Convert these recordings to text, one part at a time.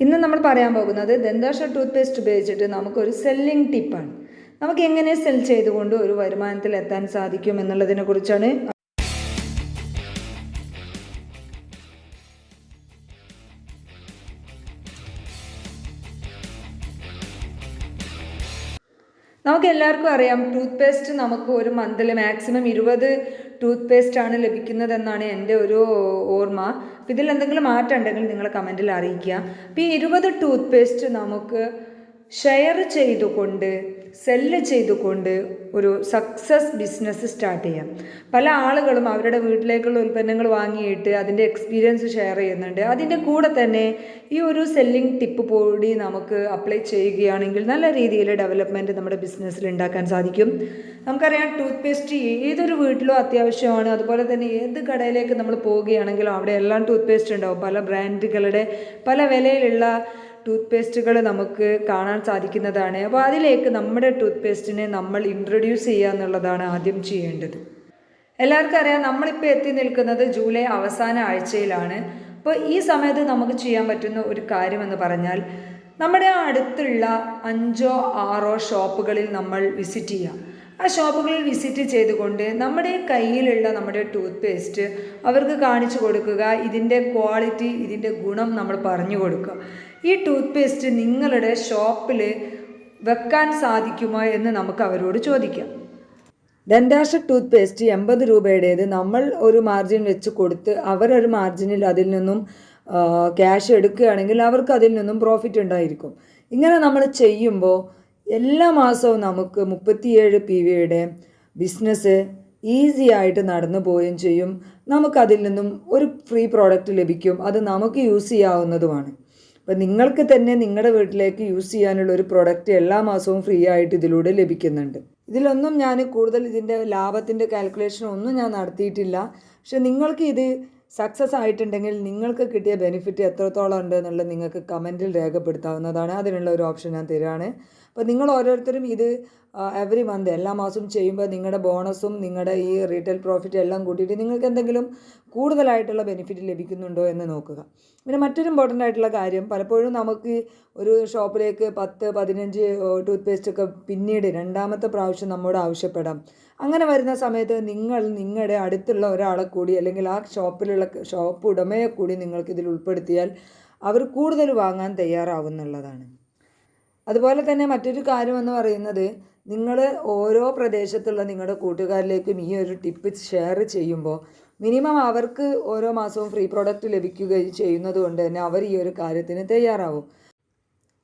ഇന്ന് നമ്മൾ പറയാൻ പോകുന്നത് ദന്താഷ ടൂത്ത് പേസ്റ്റ് ഉപയോഗിച്ചിട്ട് നമുക്കൊരു സെല്ലിംഗ് ടിപ്പാണ് നമുക്ക് എങ്ങനെ സെൽ ചെയ്തുകൊണ്ട് ഒരു വരുമാനത്തിൽ എത്താൻ സാധിക്കും എന്നുള്ളതിനെ കുറിച്ചാണ് നമുക്ക് എല്ലാവർക്കും അറിയാം ടൂത്ത് പേസ്റ്റ് നമുക്ക് ഒരു മന്തിൽ മാക്സിമം ഇരുപത് ടൂത്ത് പേസ്റ്റ് ആണ് ലഭിക്കുന്നതെന്നാണ് എന്റെ ഒരു ഓർമ്മ. അപ്പം ഇതിൽ എന്തെങ്കിലും മാറ്റം ഉണ്ടെങ്കിൽ നിങ്ങൾ കമന്റിൽ അറിയിക്കുക. അപ്പോൾ ഈ ഇരുപത് ടൂത്ത് പേസ്റ്റ് നമുക്ക് ഷെയർ ചെയ്തുകൊണ്ട് സെല്ല് ചെയ്തുകൊണ്ട് ഒരു സക്സസ് ബിസിനസ് സ്റ്റാർട്ട് ചെയ്യാം. പല ആളുകളും അവരുടെ വീട്ടിലേക്കുള്ള ഉൽപ്പന്നങ്ങൾ വാങ്ങിയിട്ട് അതിന്റെ എക്സ്പീരിയൻസ് ഷെയർ ചെയ്യുന്നുണ്ട്. അതിന്റെ കൂടെ തന്നെ ഈ ഒരു സെല്ലിംഗ് ടിപ്പ് കൂടി നമുക്ക് അപ്ലൈ ചെയ്യുകയാണെങ്കിൽ നല്ല രീതിയിൽ ഡെവലപ്മെന്റ് നമ്മുടെ ബിസിനസ്സിൽ ഉണ്ടാക്കാൻ സാധിക്കും. നമുക്കറിയാം ടൂത്ത് പേസ്റ്റ് ഏതൊരു വീട്ടിലും അത്യാവശ്യമാണ്. അതുപോലെ തന്നെ ഏത് കടയിലേക്ക് നമ്മൾ പോവുകയാണെങ്കിലും അവിടെ എല്ലാം ടൂത്ത് പേസ്റ്റ് ഉണ്ടാവും. പല ബ്രാൻഡുകളുടെ പല വിലയിലുള്ള ടൂത്ത് പേസ്റ്റുകൾ നമുക്ക് കാണാൻ സാധിക്കുന്നതാണ്. അപ്പോൾ അതിലേക്ക് നമ്മുടെ ടൂത്ത് പേസ്റ്റിനെ നമ്മൾ ഇൻട്രൊഡ്യൂസ് ചെയ്യുക എന്നുള്ളതാണ് ആദ്യം ചെയ്യേണ്ടത്. എല്ലാവർക്കും അറിയാം നമ്മളിപ്പോൾ എത്തി നിൽക്കുന്നത് ജൂലൈ അവസാന ആഴ്ചയിലാണ്. അപ്പോൾ ഈ സമയത്ത് നമുക്ക് ചെയ്യാൻ പറ്റുന്ന ഒരു കാര്യമെന്ന് പറഞ്ഞാൽ നമ്മുടെ അടുത്തുള്ള അഞ്ചോ ആറോ ഷോപ്പുകളിൽ നമ്മൾ വിസിറ്റ് ചെയ്യാം ആ ഷോപ്പുകളിൽ വിസിറ്റ് ചെയ്തുകൊണ്ട് നമ്മുടെ കയ്യിലുള്ള നമ്മുടെ ടൂത്ത് പേസ്റ്റ് അവർക്ക് കാണിച്ചു കൊടുക്കുക ഇതിന്റെ ക്വാളിറ്റി ഇതിന്റെ ഗുണം നമ്മൾ പറഞ്ഞു കൊടുക്കുക. ഈ ടൂത്ത് പേസ്റ്റ് നിങ്ങളുടെ ഷോപ്പിൽ വെക്കാൻ സാധിക്കുമോ എന്ന് നമുക്ക് അവരോട് ചോദിക്കാം. ദന്താഷ ടൂത്ത് പേസ്റ്റ് എൺപത് രൂപയുടേത് നമ്മൾ ഒരു മാർജിൻ വെച്ച് കൊടുത്ത് അവരൊരു മാർജിനിൽ അതിൽ നിന്നും ക്യാഷ് എടുക്കുകയാണെങ്കിൽ അവർക്ക് അതിൽ നിന്നും പ്രോഫിറ്റ് ഉണ്ടായിരിക്കും. ഇങ്ങനെ നമ്മൾ ചെയ്യുമ്പോൾ എല്ലാ മാസവും നമുക്ക് മുപ്പത്തിയേഴ് പി വിയുടെ ബിസിനസ് ഈസി ആയിട്ട് നടന്നു പോവുകയും ചെയ്യും. നമുക്കതിൽ നിന്നും ഒരു ഫ്രീ പ്രോഡക്റ്റ് ലഭിക്കും. അത് നമുക്ക് യൂസ് ചെയ്യാവുന്നതുമാണ്. അപ്പം നിങ്ങൾക്ക് തന്നെ നിങ്ങളുടെ വീട്ടിലേക്ക് യൂസ് ചെയ്യാനുള്ള ഒരു പ്രോഡക്റ്റ് എല്ലാ മാസവും ഫ്രീ ആയിട്ട് ഇതിലൂടെ ലഭിക്കുന്നുണ്ട്. ഇതിലൊന്നും ഞാൻ കൂടുതൽ ഇതിന്റെ ലാഭത്തിന്റെ കാൽക്കുലേഷൻ ഒന്നും ഞാൻ നടത്തിയിട്ടില്ല. പക്ഷെ നിങ്ങൾക്ക് ഇത് സക്സസ് ആയിട്ടുണ്ടെങ്കിൽ നിങ്ങൾക്ക് കിട്ടിയ ബെനിഫിറ്റ് എത്രത്തോളം ഉണ്ട് എന്നുള്ളത് നിങ്ങൾക്ക് കമന്റിൽ രേഖപ്പെടുത്താവുന്നതാണ്. അതിനുള്ള ഒരു ഓപ്ഷൻ ഞാൻ തരാണ്. അപ്പോൾ നിങ്ങൾ ഓരോരുത്തരും ഇത് എവറി മന്ത് എല്ലാ മാസവും ചെയ്യുമ്പോൾ നിങ്ങളുടെ ബോണസും നിങ്ങളുടെ ഈ റീറ്റെയിൽ പ്രോഫിറ്റ് എല്ലാം കൂട്ടിയിട്ട് നിങ്ങൾക്ക് എന്തെങ്കിലും കൂടുതലായിട്ടുള്ള ബെനിഫിറ്റ് ലഭിക്കുന്നുണ്ടോ എന്ന് നോക്കുക. പിന്നെ മറ്റൊരു ഇമ്പോർട്ടന്റ് ആയിട്ടുള്ള കാര്യം പലപ്പോഴും നമുക്ക് ഒരു ഷോപ്പിലേക്ക് പത്ത് പതിനഞ്ച് ടൂത്ത് ഒക്കെ പിന്നീട് രണ്ടാമത്തെ പ്രാവശ്യം നമ്മോട് ആവശ്യപ്പെടാം. അങ്ങനെ വരുന്ന സമയത്ത് നിങ്ങൾ നിങ്ങളുടെ അടുത്തുള്ള ഒരാളെ കൂടി അല്ലെങ്കിൽ ആ ഷോപ്പിലുള്ള ഷോപ്പ് ഉടമയെ കൂടി നിങ്ങൾക്ക് ഇതിൽ ഉൾപ്പെടുത്തിയാൽ അവർ കൂടുതൽ വാങ്ങാൻ തയ്യാറാവുന്നുള്ളതാണ്. അതുപോലെ തന്നെ മറ്റൊരു കാര്യമെന്ന് പറയുന്നത് നിങ്ങൾ ഓരോ പ്രദേശത്തുള്ള നിങ്ങളുടെ കൂട്ടുകാരിലേക്കും ഈ ഒരു ടിപ്പ് ഷെയർ ചെയ്യുമ്പോൾ മിനിമം അവർക്ക് ഓരോ മാസവും ഫ്രീ പ്രോഡക്റ്റ് ലഭിക്കുകയും ചെയ്യുന്നത് കൊണ്ട് തന്നെ അവർ ഈ ഒരു കാര്യത്തിന് തയ്യാറാവും.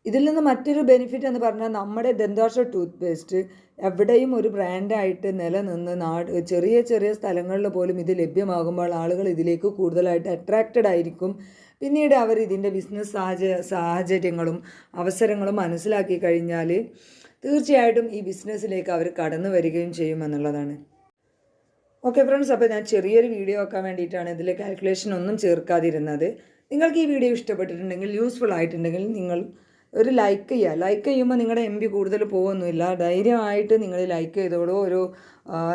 ഇതിൽ നിന്ന് മറ്റൊരു ബെനിഫിറ്റ് എന്ന് പറഞ്ഞാൽ നമ്മുടെ ദന്താഷ ടൂത്ത് പേസ്റ്റ് എവിടെയും ഒരു ബ്രാൻഡായിട്ട് നിലനിന്ന് നാട് ചെറിയ ചെറിയ സ്ഥലങ്ങളിൽ പോലും ഇത് ലഭ്യമാകുമ്പോൾ ആളുകൾ ഇതിലേക്ക് കൂടുതലായിട്ട് അട്രാക്റ്റഡ് ആയിരിക്കും. പിന്നീട് അവർ ഇതിന്റെ ബിസിനസ് സാഹചര്യ സാഹചര്യങ്ങളും അവസരങ്ങളും മനസ്സിലാക്കി കഴിഞ്ഞാൽ തീർച്ചയായിട്ടും ഈ ബിസിനസ്സിലേക്ക് അവർ കടന്നു വരികയും ചെയ്യുമെന്നുള്ളതാണ് ഓക്കെ ഫ്രണ്ട്സ് അപ്പോൾ ഞാൻ ചെറിയൊരു വീഡിയോ ആക്കാൻ വേണ്ടിയിട്ടാണ് ഇതിൽ കാൽക്കുലേഷൻ ഒന്നും ചേർക്കാതിരുന്നത്. നിങ്ങൾക്ക് ഈ വീഡിയോ ഇഷ്ടപ്പെട്ടിട്ടുണ്ടെങ്കിൽ യൂസ്ഫുൾ ആയിട്ടുണ്ടെങ്കിൽ നിങ്ങൾ ഒരു ലൈക്ക് ചെയ്യുക. ലൈക്ക് ചെയ്യുമ്പോൾ നിങ്ങളുടെ എം ബി കൂടുതൽ പോകുന്നില്ല. ധൈര്യമായിട്ട് നിങ്ങൾ ലൈക്ക് ചെയ്തോളൂ. ഒരു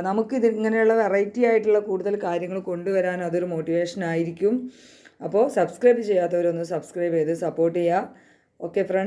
നമുക്കിത് ഇങ്ങനെയുള്ള വെറൈറ്റി ആയിട്ടുള്ള കൂടുതൽ കാര്യങ്ങൾ കൊണ്ടുവരാൻ അതൊരു മോട്ടിവേഷൻ ആയിരിക്കും. അപ്പോൾ സബ്സ്ക്രൈബ് ചെയ്യാത്തവരൊന്ന് സബ്സ്ക്രൈബ് ചെയ്ത് സപ്പോർട്ട് ചെയ്യുക. Okay friends